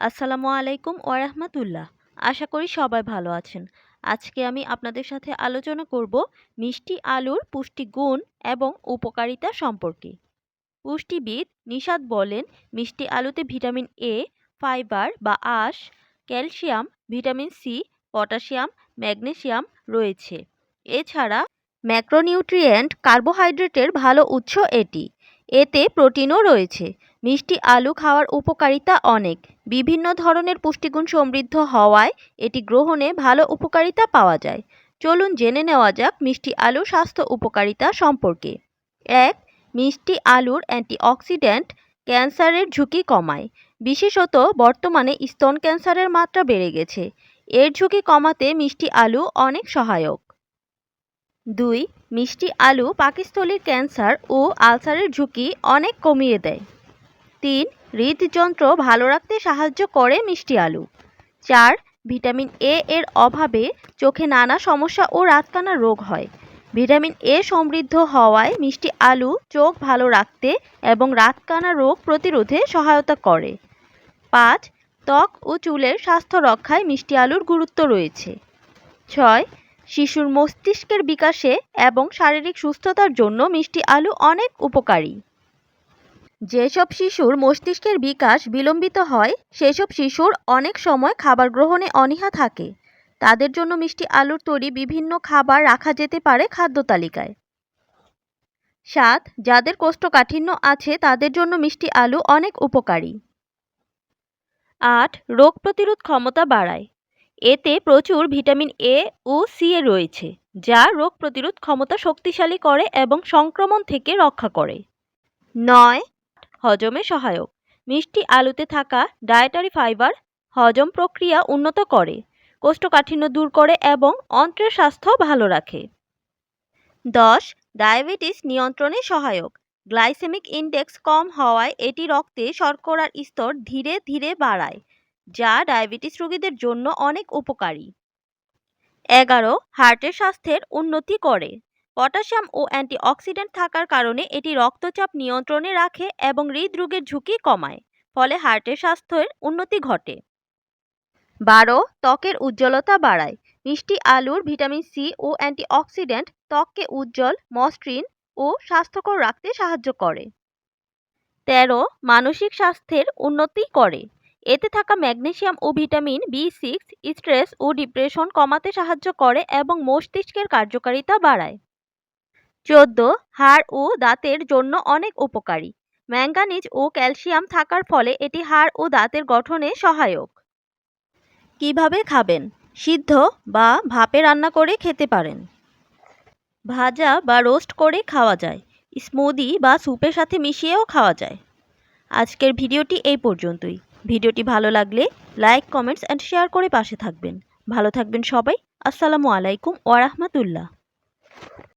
আসসালামু আলাইকুম ওয়ারাহমাতুল্লাহ আশা করি সবাই ভালো আছেন। আজকে আমি আপনাদের সাথে আলোচনা করব মিষ্টি আলুর পুষ্টিগুণ এবং উপকারিতা সম্পর্কে। পুষ্টিবিদ নিষাদ বলেন, মিষ্টি আলুতে ভিটামিন এ ফাইবার বা আঁশ, calcium, vitamin C potassium, magnesium রয়েছে। এছাড়া ম্যাক্রোনিউট্রিয়েন্ট কার্বোহাইড্রেটের ভালো উৎস এটি। এতে প্রোটিনও রয়েছে। মিষ্টি আলু খাওয়ার উপকারিতা অনেক। বিভিন্ন ধরনের পুষ্টিগুণ সমৃদ্ধ হওয়ায় এটি গ্রহণে ভালো উপকারিতা পাওয়া যায়। চলুন জেনে নেওয়া যাক মিষ্টি আলুর স্বাস্থ্য উপকারিতা সম্পর্কে। এক, মিষ্টি আলুর অ্যান্টিঅক্সিডেন্ট ক্যান্সারের ঝুঁকি কমায়। বিশেষত বর্তমানে স্তন ক্যান্সারের মাত্রা বেড়ে গেছে। এর ঝুঁকি কমাতে মিষ্টি আলু অনেক সহায়ক। দুই, মিষ্টি আলু পাকস্থলীর ক্যান্সার ও আলসারের ঝুঁকি অনেক কমিয়ে দেয়। তিন, হৃদযন্ত্র ভালো রাখতে সাহায্য করে মিষ্টি আলু। চার, ভিটামিন এ এর অভাবে চোখে নানা সমস্যা ও রাতকানা রোগ হয়। ভিটামিন এ সমৃদ্ধ হওয়ায় মিষ্টি আলু চোখ ভালো রাখতে এবং রাতকানা রোগ প্রতিরোধে সহায়তা করে। পাঁচ, ত্বক ও চুলের স্বাস্থ্য রক্ষায় মিষ্টি আলুর গুরুত্ব রয়েছে। ছয়, শিশুর মস্তিষ্কের বিকাশে এবং শারীরিক সুস্থতার জন্য মিষ্টি আলু অনেক উপকারী। যেসব শিশুর মস্তিষ্কের বিকাশ বিলম্বিত হয়, সেসব শিশুর অনেক সময় খাবার গ্রহণে অনীহা থাকে। তাদের জন্য মিষ্টি আলুর তৈরি বিভিন্ন খাবার রাখা যেতে পারে খাদ্য তালিকায়। সাত, যাদের কোষ্ঠকাঠিন্য আছে, তাদের জন্য মিষ্টি আলু অনেক উপকারী। আট, রোগ প্রতিরোধ ক্ষমতা বাড়ায়। এতে প্রচুর ভিটামিন এ ও সি এ রয়েছে, যা রোগ প্রতিরোধ ক্ষমতা শক্তিশালী করে এবং সংক্রমণ থেকে রক্ষা করে। নয় হজমে সহায়ক। মিষ্টি আলুতে থাকা ডায়েটারি ফাইবার হজম প্রক্রিয়া উন্নত করে, কোষ্ঠকাঠিন্য দূর করে এবং অন্ত্রের স্বাস্থ্য ভালো রাখে। দশ ডায়াবেটিস নিয়ন্ত্রণে সহায়ক। গ্লাইসেমিক ইন্ডেক্স কম হওয়ায় এটি রক্তে শর্করার স্তর ধীরে ধীরে বাড়ায়, যা ডায়াবেটিস রোগীদের জন্য অনেক উপকারী। এগারো হার্টের স্বাস্থ্যের উন্নতি করে। পটাশিয়াম ও অ্যান্টিঅক্সিডেন্ট থাকার কারণে এটি রক্তচাপ নিয়ন্ত্রণে রাখে এবং হৃদরোগের ঝুঁকি কমায়, ফলে হার্টের স্বাস্থ্যের উন্নতি ঘটে। বারো, ত্বকের উজ্জ্বলতা বাড়ায়। মিষ্টি আলুর ভিটামিন সি ও অ্যান্টিঅক্সিডেন্ট ত্বককে উজ্জ্বল, মসৃণ ও স্বাস্থ্যকর রাখতে সাহায্য করে। তেরো, মানসিক স্বাস্থ্যের উন্নতি করে। এতে থাকা ম্যাগনেশিয়াম ও ভিটামিন বি সিক্স, স্ট্রেস ও ডিপ্রেশন কমাতে সাহায্য করে এবং মস্তিষ্কের কার্যকারিতা বাড়ায়। চোদ্দ হাড় ও দাঁতের জন্য অনেক উপকারী। ম্যাঙ্গানিজ ও ক্যালসিয়াম থাকার ফলে এটি হাড় ও দাঁতের গঠনে সহায়ক। কীভাবে খাবেন? সিদ্ধ বা ভাপে রান্না করে খেতে পারেন। ভাজা বা রোস্ট করে খাওয়া যায়। স্মুদি বা স্যুপের সাথে মিশিয়েও খাওয়া যায়। আজকের ভিডিওটি এই পর্যন্তই। ভিডিওটি ভালো লাগলে লাইক, কমেন্টস অ্যান্ড শেয়ার করে পাশে থাকবেন। ভালো থাকবেন সবাই। আসসালামু আলাইকুম ওয়ারাহমাতুল্লাহ